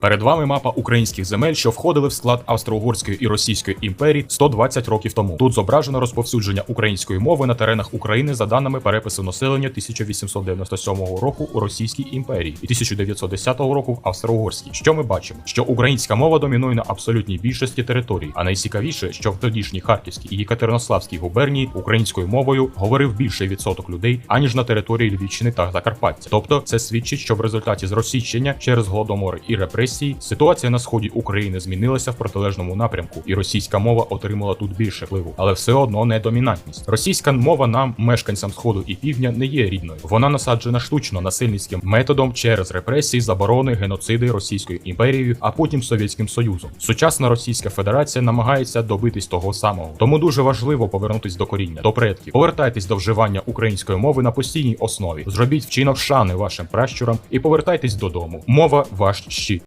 Перед вами мапа українських земель, що входили в склад Австро-Угорської і Російської імперії 120 років тому. Тут зображено розповсюдження української мови на теренах України за даними перепису населення 1897 року у Російській імперії і 1910 року в Австро-Угорській. Що ми бачимо? Що українська мова домінує на абсолютній більшості територій, а найцікавіше, що в тодішній Харківській і Єкатеринославській губернії українською мовою говорив більший відсоток людей аніж на території Львівщини та Закарпаття. Тобто, це свідчить, що в результаті зросійщення через голодомори і репресії ситуація на сході України змінилася в протилежному напрямку, і російська мова отримала тут більше впливу, але все одно не домінантність. Російська мова нам, мешканцям сходу і півдня, не є рідною. Вона насаджена штучно насильницьким методом через репресії, заборони, геноциди Російською імперією, а потім Совєтським Союзом. Сучасна Російська Федерація намагається добитись того самого. Тому дуже важливо повернутись до коріння, до предків. Повертайтесь до вживання української мови на постійній основі. Зробіть вчинок шани вашим пращурам і повертайтесь додому. Мова ваш щит.